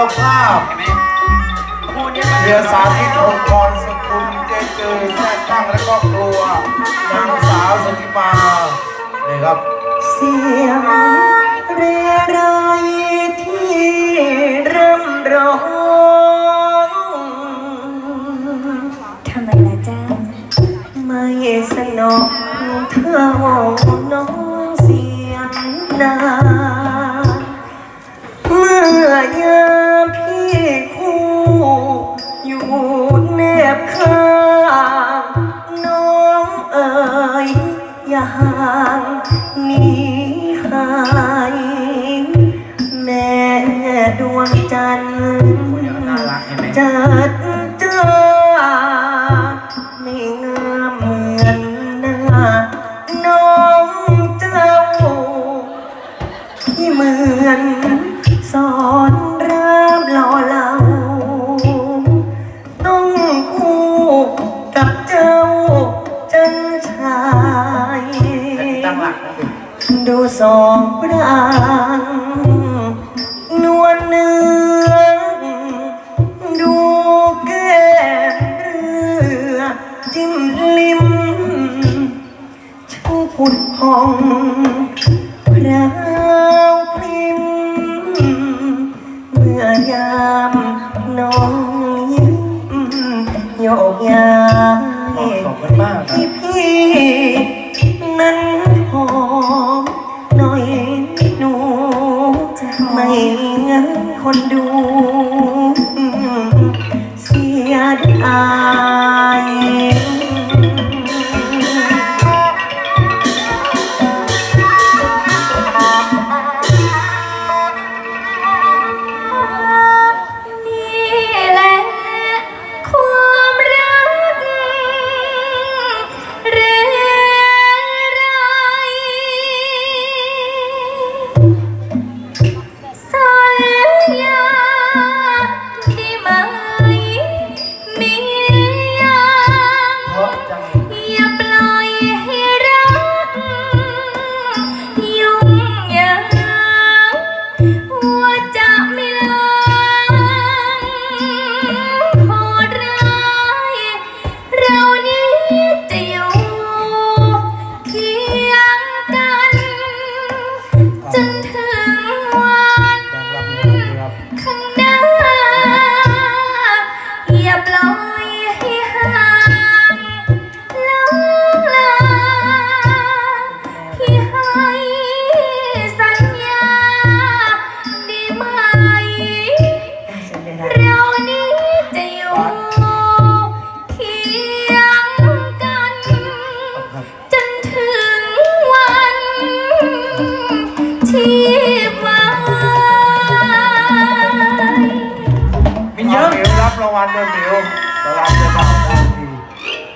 จ้าภาพเห็นไหมคู่นี้มันเรือสาธิตองค์กรสกุลเจเจอแท้ตั้งและครอบครัวนางสาวสุธิมานี่ครับ เสียงเรไรที่เริ่มร้องทำไมล่ะจ้าไม่สนองเธอน้องาห่างหนีหายแม่ดวงจันทร์น่ารักเจัดจ้าไม่งามเหมือนหน้าน้องเจ้าที่เหมือนสอน ดูสองปรางนวลเนื้อดูแก้มเรือจิ้มลิ้มชูผุดพองพราวพริมเมื่อยามน้องยิ้มโยกยายที่พี่นั้น ถึงวันที่วายมินเยอะเดี๋ยวรับรางวัลเดี๋ยวเดี๋ยว